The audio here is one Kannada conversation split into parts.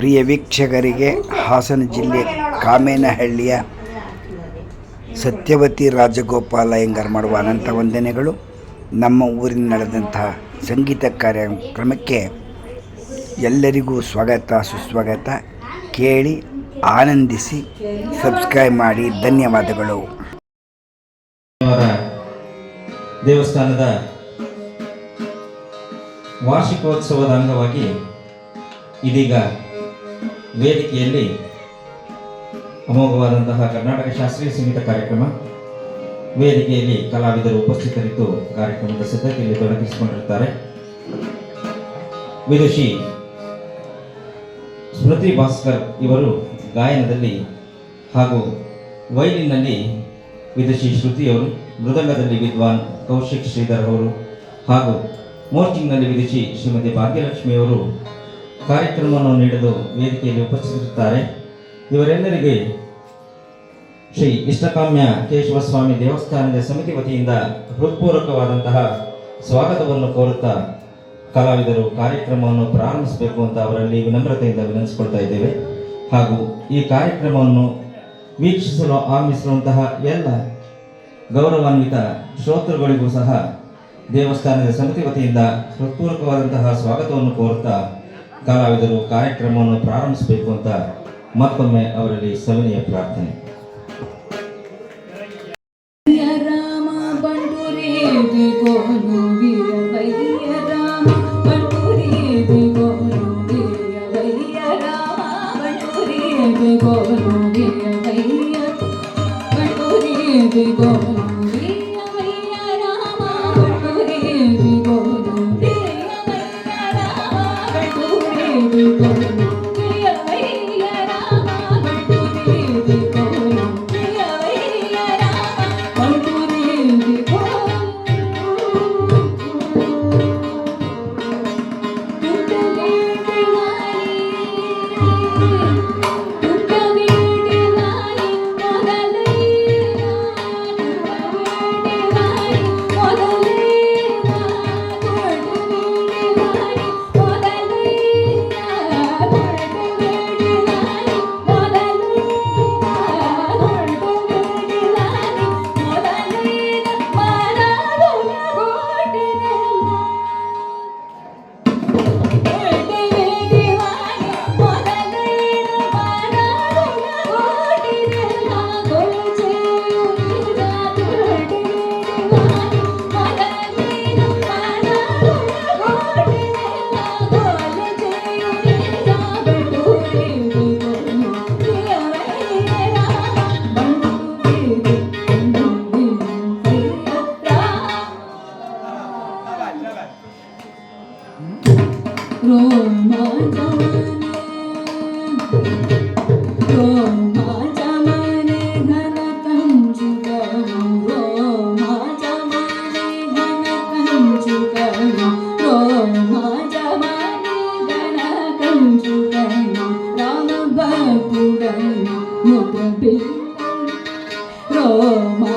ಪ್ರಿಯ ವೀಕ್ಷಕರಿಗೆ ಹಾಸನ ಜಿಲ್ಲೆ ಕಾಮೇನಹಳ್ಳಿಯ ಸತ್ಯವತಿ ರಾಜಗೋಪಾಲ ಅಯ್ಯಂಗಾರ್ ಮಾಡುವ ಅನಂತ ವಂದನೆಗಳು. ನಮ್ಮ ಊರಿನ ನಡೆದಂತಹ ಸಂಗೀತ ಕಾರ್ಯಕ್ರಮಕ್ಕೆ ಎಲ್ಲರಿಗೂ ಸ್ವಾಗತ, ಸುಸ್ವಾಗತ. ಕೇಳಿ, ಆನಂದಿಸಿ, ಸಬ್ಸ್ಕ್ರೈಬ್ ಮಾಡಿ, ಧನ್ಯವಾದಗಳು. ದೇವಸ್ಥಾನದ ವಾರ್ಷಿಕೋತ್ಸವದ ಅಂಗವಾಗಿ ಇದೀಗ ವೇದಿಕೆಯಲ್ಲಿ ಅಮೋಘವಾದಂತಹ ಕರ್ನಾಟಕ ಶಾಸ್ತ್ರೀಯ ಸಂಗೀತ ಕಾರ್ಯಕ್ರಮ ವೇದಿಕೆಯಲ್ಲಿ ಕಲಾವಿದರು ಉಪಸ್ಥಿತರಿದ್ದು ಕಾರ್ಯಕ್ರಮದ ಸಿದ್ಧತೆಯಲ್ಲಿ ತೊಡಗಿಸಿಕೊಂಡಿರುತ್ತಾರೆ. ವಿದುಷಿ ಸ್ಮೃತಿ ಭಾಸ್ಕರ್ ಇವರು ಗಾಯನದಲ್ಲಿ ಹಾಗೂ ವೈಲಿನಲ್ಲಿ ವಿದುಷಿ ಶ್ರುತಿಯವರು ಮೃದಂಗದಲ್ಲಿ ವಿದ್ವಾನ್ ಕೌಶಿಕ್ ಶ್ರೀಧರ್ ಅವರು ಹಾಗೂ ಮೋರ್ಚಿಂಗ್ನಲ್ಲಿ ವಿದುಷಿ ಶ್ರೀಮತಿ ಭಾಗ್ಯಲಕ್ಷ್ಮಿಯವರು ಕಾರ್ಯಕ್ರಮವನ್ನು ನೀಡಲು ವೇದಿಕೆಯಲ್ಲಿ ಉಪಸ್ಥಿತಿರುತ್ತಾರೆ ಇವರೆಲ್ಲರಿಗೆ ಶ್ರೀ ಇಷ್ಟಕಾಮ್ಯ ಕೇಶವಸ್ವಾಮಿ ದೇವಸ್ಥಾನದ ಸಮಿತಿ ವತಿಯಿಂದ ಹೃತ್ಪೂರ್ವಕವಾದಂತಹ ಸ್ವಾಗತವನ್ನು ಕೋರುತ್ತಾ ಕಲಾವಿದರು ಕಾರ್ಯಕ್ರಮವನ್ನು ಪ್ರಾರಂಭಿಸಬೇಕು ಅಂತ ಅವರಲ್ಲಿ ವಿನಮ್ರತೆಯಿಂದ ವಿನಂತಿಸಿಕೊಳ್ತಾ ಇದ್ದೇವೆ. ಹಾಗೂ ಈ ಕಾರ್ಯಕ್ರಮವನ್ನು ವೀಕ್ಷಿಸಲು ಆಗಮಿಸಿರುವಂತಹ ಎಲ್ಲ ಗೌರವಾನ್ವಿತ ಶ್ರೋತೃಗಳಿಗೂ ಸಹ ದೇವಸ್ಥಾನದ ಸಮಿತಿ ವತಿಯಿಂದ ಹೃತ್ಪೂರ್ವಕವಾದಂತಹ ಸ್ವಾಗತವನ್ನು ಕೋರುತ್ತಾ ಕಲಾವಿದರು ಕಾರ್ಯಕ್ರಮವನ್ನು ಪ್ರಾರಂಭಿಸಬೇಕು ಅಂತ ಮತ್ತೊಮ್ಮೆ ಅವರಲ್ಲಿ ಸವಿನಯ ಪ್ರಾರ್ಥನೆ. పంచుడను రామభక్తుడను యుగ రోమా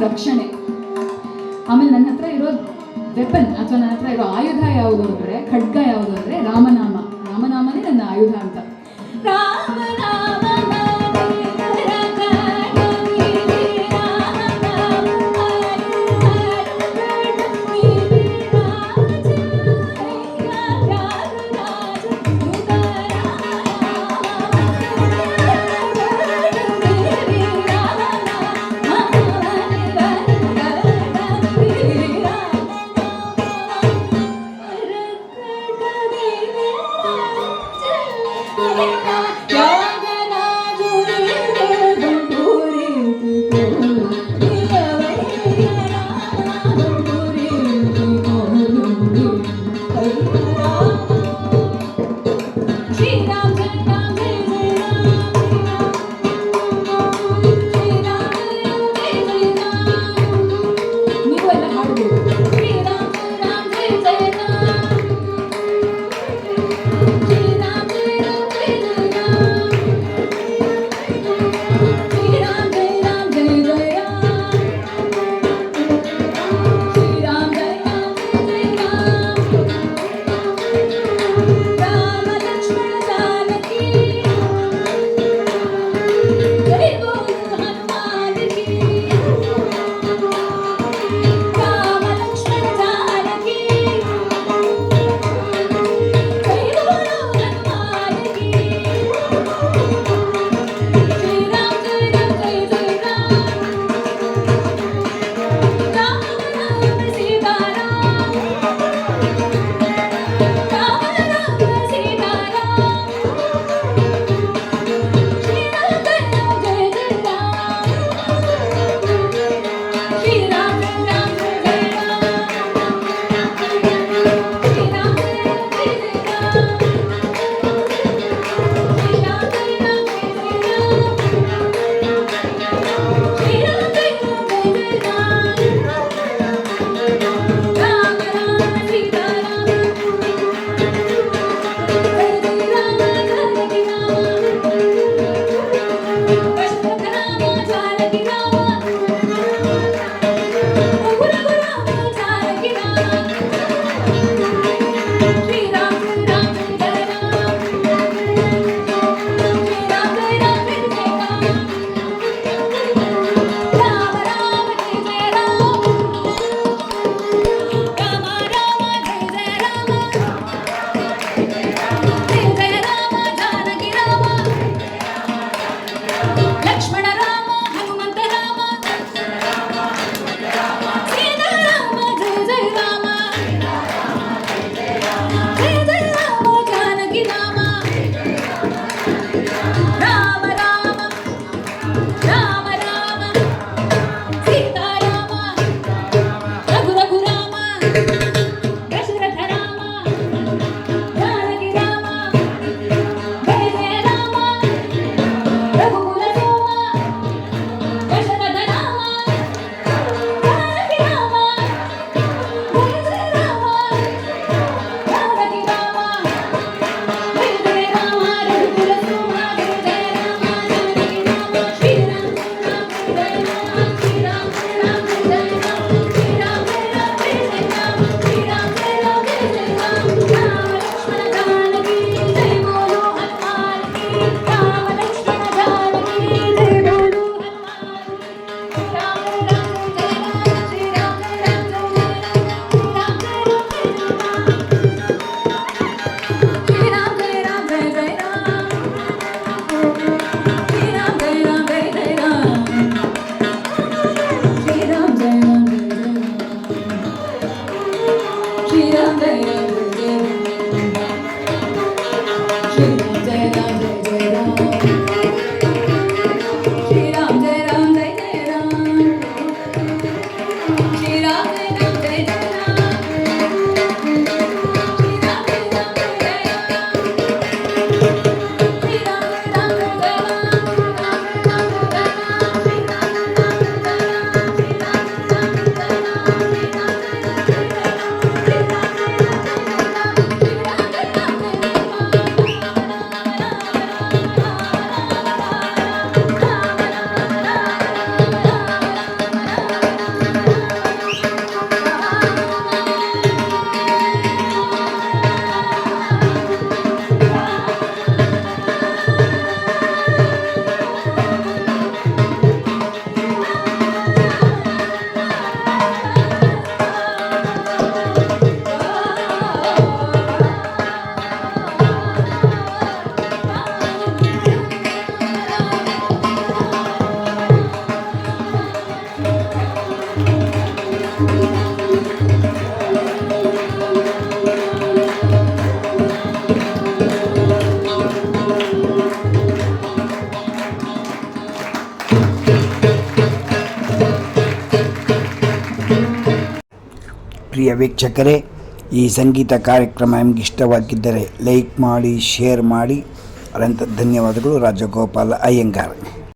ರಕ್ಷಣೆ. ಆಮೇಲೆ ನನ್ನ ಹತ್ರ ಇರೋ ವೆಪನ್ ಅಥವಾ ನನ್ನ ಹತ್ರ ಇರೋ ಆಯುಧ ಯಾವುದು ಅಂದ್ರೆ ಖಡ್ಗ ಯಾವುದು ಅಂದ್ರೆ ರಾಮನ ಪ್ರಿಯ ವೀಕ್ಷಕರೇ, ಈ ಸಂಗೀತ ಕಾರ್ಯಕ್ರಮ ನಿಮಗೆ ಇಷ್ಟವಾಗಿದ್ದರೆ ಲೈಕ್ ಮಾಡಿ, ಶೇರ್ ಮಾಡಿ. ಅನಂತ ಧನ್ಯವಾದಗಳು ರಾಜಗೋಪಾಲ ಅಯ್ಯಂಗಾರ್.